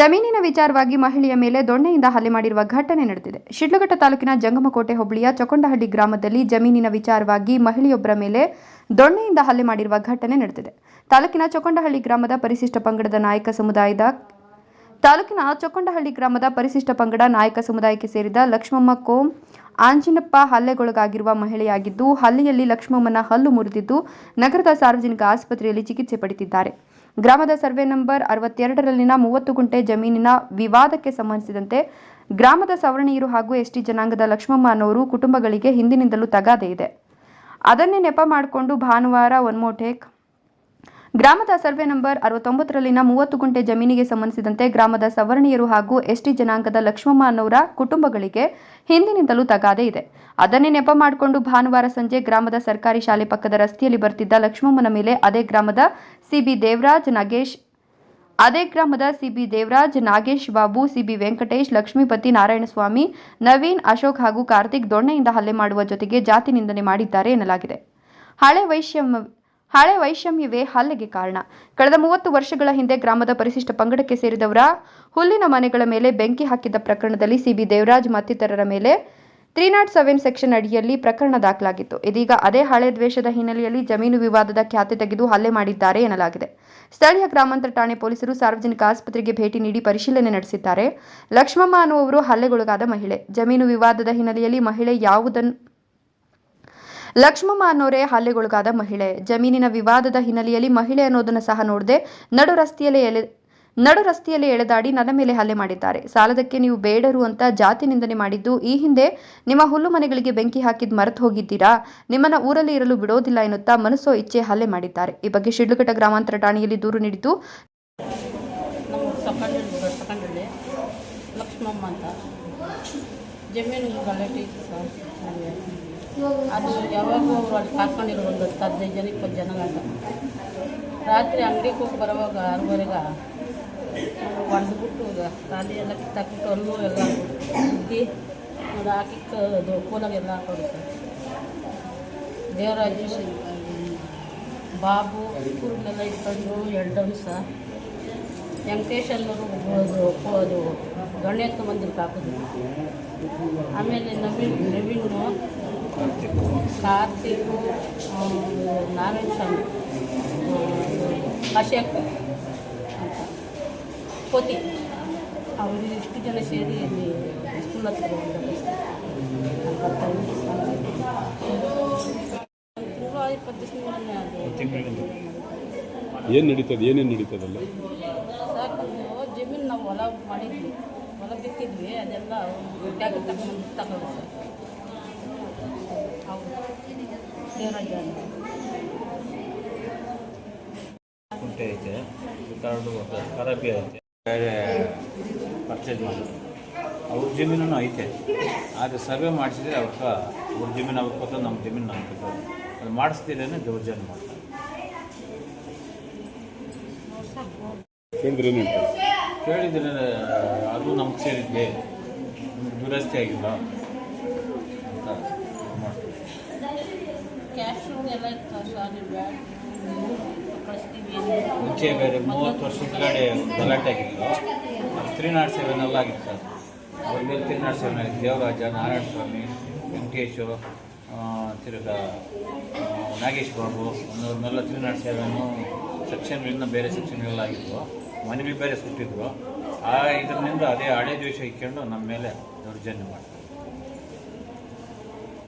ಜಮೀನಿನ ವಿಚಾರವಾಗಿ ಮಹಿಳೆಯ ಮೇಲೆ ದೊಣ್ಣೆಯಿಂದ ಹಲ್ಲೆ ಮಾಡಿರುವ ಘಟನೆ ನಡೆದಿದೆ. ಶಿಡ್ಲಘಟ್ಟ ತಾಲೂಕಿನ ಜಂಗಮಕೋಟೆ ಹೋಬಳಿಯ ಚೊಕೊಂಡಹಳ್ಳಿ ಗ್ರಾಮದಲ್ಲಿ ಜಮೀನಿನ ವಿಚಾರವಾಗಿ ಮಹಿಳೆಯೊಬ್ಬರ ಮೇಲೆ ದೊಣ್ಣೆಯಿಂದ ಹಲ್ಲೆ ಮಾಡಿರುವ ಘಟನೆ ನಡೆದಿದೆ. ತಾಲೂಕಿನ ಚೊಕೊಂಡಹಳ್ಳಿ ಗ್ರಾಮದ ಪರಿಶಿಷ್ಟ ಪಂಗಡದ ನಾಯಕ ಸಮುದಾಯದ ತಾಲೂಕಿನ ಚೊಕೊಂಡಹಳ್ಳಿ ಗ್ರಾಮದ ಪರಿಶಿಷ್ಟ ಪಂಗಡ ನಾಯಕ ಸಮುದಾಯಕ್ಕೆ ಸೇರಿದ ಲಕ್ಷ್ಮಮ್ಮ ಕೋಂ ಆಂಜಿನಪ್ಪ ಹಲ್ಲೆಗೊಳಗಾಗಿರುವ ಮಹಿಳೆಯಾಗಿದ್ದು, ಹಲ್ಲೆಯಲ್ಲಿ ಲಕ್ಷ್ಮಮ್ಮನ ಹಲ್ಲು ಮುರಿದಿದ್ದು ನಗರದ ಸಾರ್ವಜನಿಕ ಆಸ್ಪತ್ರೆಯಲ್ಲಿ ಚಿಕಿತ್ಸೆ ಪಡೆದಿದ್ದಾರೆ. ಗ್ರಾಮದ ಸರ್ವೆ ನಂಬರ್ ಅರವತ್ತೆರಡರಲ್ಲಿನ ಮೂವತ್ತು ಗುಂಟೆ ಜಮೀನಿನ ವಿವಾದಕ್ಕೆ ಸಂಬಂಧಿಸಿದಂತೆ ಗ್ರಾಮದ ಸವರ್ಣೀಯರು ಹಾಗೂ ಎಸ್ಟಿ ಜನಾಂಗದ ಲಕ್ಷ್ಮಮ್ಮ ಅನ್ನೋರು ಕುಟುಂಬಗಳಿಗೆ ಹಿಂದಿನಿಂದಲೂ ತಗಾದೆ ಇದೆ. ಅದನ್ನೇ ನೆಪ ಮಾಡಿಕೊಂಡು ಭಾನುವಾರ ಒನ್ಮೋಟೆಕ್ ಗ್ರಾಮದ ಸರ್ವೆ ನಂಬರ್ ಅರವತ್ತೊಂಬತ್ತರಲ್ಲಿನ ಮೂವತ್ತು ಗುಂಟೆ ಜಮೀನಿಗೆ ಸಂಬಂಧಿಸಿದಂತೆ ಗ್ರಾಮದ ಸವರ್ಣೀಯರು ಹಾಗೂ ಎಸ್ಟಿ ಜನಾಂಗದ ಲಕ್ಷ್ಮಮ್ಮ ಅನ್ನೋರ ಕುಟುಂಬಗಳಿಗೆ ಹಿಂದಿನಿಂದಲೂ ತಗಾದೆ ಇದೆ. ಅದನ್ನೇ ನೆಪ ಮಾಡಿಕೊಂಡು ಭಾನುವಾರ ಸಂಜೆ ಗ್ರಾಮದ ಸರ್ಕಾರಿ ಶಾಲೆ ಪಕ್ಕದ ರಸ್ತೆಯಲ್ಲಿ ಬರ್ತಿದ್ದ ಲಕ್ಷ್ಮಮ್ಮನ ಮೇಲೆ ಅದೇ ಗ್ರಾಮದ ಸಿಬಿ ದೇವರಾಜ್ ನಾಗೇಶ್, ಅದೇ ಗ್ರಾಮದ ಸಿಬಿ ದೇವರಾಜ್ ನಾಗೇಶ್ ಬಾಬು ಸಿಬಿ ವೆಂಕಟೇಶ್, ಲಕ್ಷ್ಮೀಪತಿ ನಾರಾಯಣಸ್ವಾಮಿ, ನವೀನ್, ಅಶೋಕ್ ಹಾಗೂ ಕಾರ್ತಿಕ್ ದೊಣ್ಣೆಯಿಂದ ಹಲ್ಲೆ ಮಾಡುವ ಜೊತೆಗೆ ಜಾತಿ ನಿಂದನೆ ಮಾಡಿದ್ದಾರೆ ಎನ್ನಲಾಗಿದೆ. ಹಳೆ ವೈಷಮ್ಯ ಹಳೆ ವೈಷಮ್ಯವೇ ಹಲ್ಲೆಗೆ ಕಾರಣ. ಕಳೆದ ಮೂವತ್ತು ವರ್ಷಗಳ ಹಿಂದೆ ಗ್ರಾಮದ ಪರಿಶಿಷ್ಟ ಪಂಗಡಕ್ಕೆ ಸೇರಿದವರ ಹುಲ್ಲಿನ ಮನೆಗಳ ಮೇಲೆ ಬೆಂಕಿ ಹಾಕಿದ್ದ ಪ್ರಕರಣದಲ್ಲಿ ಸಿಬಿ ದೇವರಾಜ್ ಮತ್ತಿತರರ ಮೇಲೆ ತ್ರೀ ನಾಟ್ ಸೆವೆನ್ ಸೆಕ್ಷನ್ ಅಡಿಯಲ್ಲಿ ಪ್ರಕರಣ ದಾಖಲಾಗಿತ್ತು. ಇದೀಗ ಅದೇ ಹಳೆ ದ್ವೇಷದ ಹಿನ್ನೆಲೆಯಲ್ಲಿ ಜಮೀನು ವಿವಾದದ ಖ್ಯಾತಿ ತೆಗೆದು ಹಲ್ಲೆ ಮಾಡಿದ್ದಾರೆ ಎನ್ನಲಾಗಿದೆ. ಸ್ಥಳೀಯ ಗ್ರಾಮಾಂತರ ಠಾಣೆ ಪೊಲೀಸರು ಸಾರ್ವಜನಿಕ ಆಸ್ಪತ್ರೆಗೆ ಭೇಟಿ ನೀಡಿ ಪರಿಶೀಲನೆ ನಡೆಸಿದ್ದಾರೆ. ಲಕ್ಷ್ಮಮ್ಮ ಅನ್ನುವರು ಹಲ್ಲೆಗೊಳಗಾದ ಮಹಿಳೆ. ಜಮೀನು ವಿವಾದದ ಹಿನ್ನೆಲೆಯಲ್ಲಿ ಮಹಿಳೆ ಯಾವುದನ್ನು ಲಕ್ಷ್ಮಮ್ಮ ಅನ್ನೋರೇ ಹಲ್ಲೆಗೊಳಗಾದ ಮಹಿಳೆ. ಜಮೀನಿನ ವಿವಾದದ ಹಿನ್ನೆಲೆಯಲ್ಲಿ ಮಹಿಳೆ ಅನ್ನೋದನ್ನು ಸಹ ನೋಡದೆ ನಡು ರಸ್ತೆಯಲ್ಲೇ ಎಳೆ ನಡು ರಸ್ತೆಯಲ್ಲಿ ಎಳೆದಾಡಿ ನನ್ನ ಮೇಲೆ ಹಲ್ಲೆ ಮಾಡಿದ್ದಾರೆ. ಸಾಲದಕ್ಕೆ ನೀವು ಬೇಡರು ಅಂತ ಜಾತಿ ನಿಂದನೆ ಮಾಡಿದ್ದು, ಈ ಹಿಂದೆ ನಿಮ್ಮ ಹುಲ್ಲು ಮನೆಗಳಿಗೆ ಬೆಂಕಿ ಹಾಕಿದ್ ಮರೆತು ಹೋಗಿದ್ದೀರಾ? ನಿಮ್ಮನ್ನ ಊರಲ್ಲಿ ಇರಲು ಬಿಡೋದಿಲ್ಲ ಎನ್ನುತ್ತಾ ಮನಸ್ಸೋ ಇಚ್ಛೆ ಹಲ್ಲೆ ಮಾಡಿದ್ದಾರೆ. ಈ ಬಗ್ಗೆ ಶಿಡ್ಲಘಟ್ಟ ಗ್ರಾಮಾಂತರ ಠಾಣೆಯಲ್ಲಿ ದೂರು ನೀಡಿದ್ದು ಲಕ್ಷ್ಮಮ್ಮ ಅಂತ. ಜಮೀನು ಗಲಾಟೆ ಅದು ಯಾವಾಗೂ ಅವರು ಅಲ್ಲಿ ಕಾಕೊಂಡಿರೋ ಒಂದು ಹತ್ತು ಹದಿನೈದು ಜನ, ಇಪ್ಪತ್ತು ಜನ ಅಂತ ರಾತ್ರಿ ಅಂಗಡಿಗೆ ಹೋಗಿ ಬರೋವಾಗ ಆರೂವರೆಗೆ ಹೊಡೆದ್ಬಿಟ್ಟು ಖಾಲಿ ಎಲ್ಲ ಕಿತ್ತಾಕ್ಬಿಟ್ಟು ಎಲ್ಲ ಉದ್ದಿ ಅದು ಹಾಕಿ ಅದು ಕೂಲಾಗೆಲ್ಲ ಹಾಕೋದು ದೇವರಾಜು ಬಾಬು ಕೂರ್ಗೆಲ್ಲ ಇಟ್ಕೊಂಡು ಅಂಶ ವೆಂಕಟೇಶ್ ಅನ್ನೋರು ಅದು ದೊಣ್ಣೆ ಎತ್ಕೊಂಬಂದಿದ್ದು ಹಾಕಿದ್ರು ಆಮೇಲೆ ನವೀನ್ ನವೀನು ಕಾರ್ತಿಕು ನಾರಾಯಣ ಸ್ವಾಮಿ ಅಶಕ್ ಅಂತ ಪೋತಿ ಅವರು ಇಷ್ಟು ಜನ ಸೇರಿ ಅಲ್ಲಿ ಸ್ಕೂಲ್ ಹತ್ರ ಏನು ನಡೀತದೆ? ಏನೇನು ನಡೀತದಲ್ಲ ಸಾಕು ಜಮೀನು ನಾವು ಹೊಲ ಮಾಡಿದ್ವಿ. ಹೊಲ ಬಿತ್ತಿದ್ವಿ ಅದೆಲ್ಲ ತಗೊಂಡು ತಗೊಂಡು ಅಂತ. ಕುಂಟೆ ಐತೆ. ಕಾರ್ಡು ಖರಾಬಿ ಐತೆ. ಬೇರೆ ಪರ್ಚೇಸ್ ಮಾಡಿ. ಅವ್ರ ಜಮೀನು ಐತೆ. ಆದರೆ ಸರ್ವೆ ಮಾಡಿಸಿದ್ರೆ ಅವಕ್ಕೆ ಅವ್ರ ಜಮೀನು ಅವ್ರ ಕೊತ್ತ ನಮ್ಮ ಜಮೀನು ನಮ್ಗೆ ಕೊತ್ತ ಅದು ಮಾಡಿಸ್ತೀರೇನೆ ದೌರ್ಜನ್ಯ ಮಾಡ್ತಾರೆ. ಕೇಳಿದ್ರೆ ಅದು ನಮ್ಗೆ ಸೇರಿದ್ದೆ ದುರಸ್ತಿ ಆಗಿಲ್ಲ ಅಂತ. ಮಾಡ್ತೀವಿ. ಮುಂಚೆ ಬೇರೆ ಮೂವತ್ತು ವರ್ಷದ ಕಡೆ ಗಲಾಟೆ ಆಗಿತ್ತು. ತ್ರೀ ನಾಟ್ ಸೆವೆನ್ ಎಲ್ಲ ಆಗಿತ್ತು ಸರ್. ಅವ್ರ ಮೇಲೆ ತ್ರೀ ನಾಟ್ ಸೆವೆನ್ ಆಗಿತ್ತು. ದೇವರಾಜ ನಾರಾಯಣ ಸ್ವಾಮಿ ವೆಂಕಟೇಶು ತಿರುಗ ನಾಗೇಶ್ ಬಾಬು ಅನ್ನೋರ್ನೆಲ್ಲ ತ್ರೀ ನಾಟ್ ಸೆವೆನು ಸೆಕ್ಷನ್ಗಳಿಂದ ಬೇರೆ ಸೆಕ್ಷನ್ಗಳೆಲ್ಲ ಆಗಿದ್ವು. ಮನೆಗಳು ಬೇರೆ ಸುಟ್ಟಿದ್ರು. ಆ ಇದರಿಂದ ಅದೇ ಹಳೆ ದ್ವೇಷ ಇಕ್ಕೊಂಡು ನಮ್ಮ ಮೇಲೆ ದೌರ್ಜನ್ಯ ಮಾಡ್ತಾರೆ.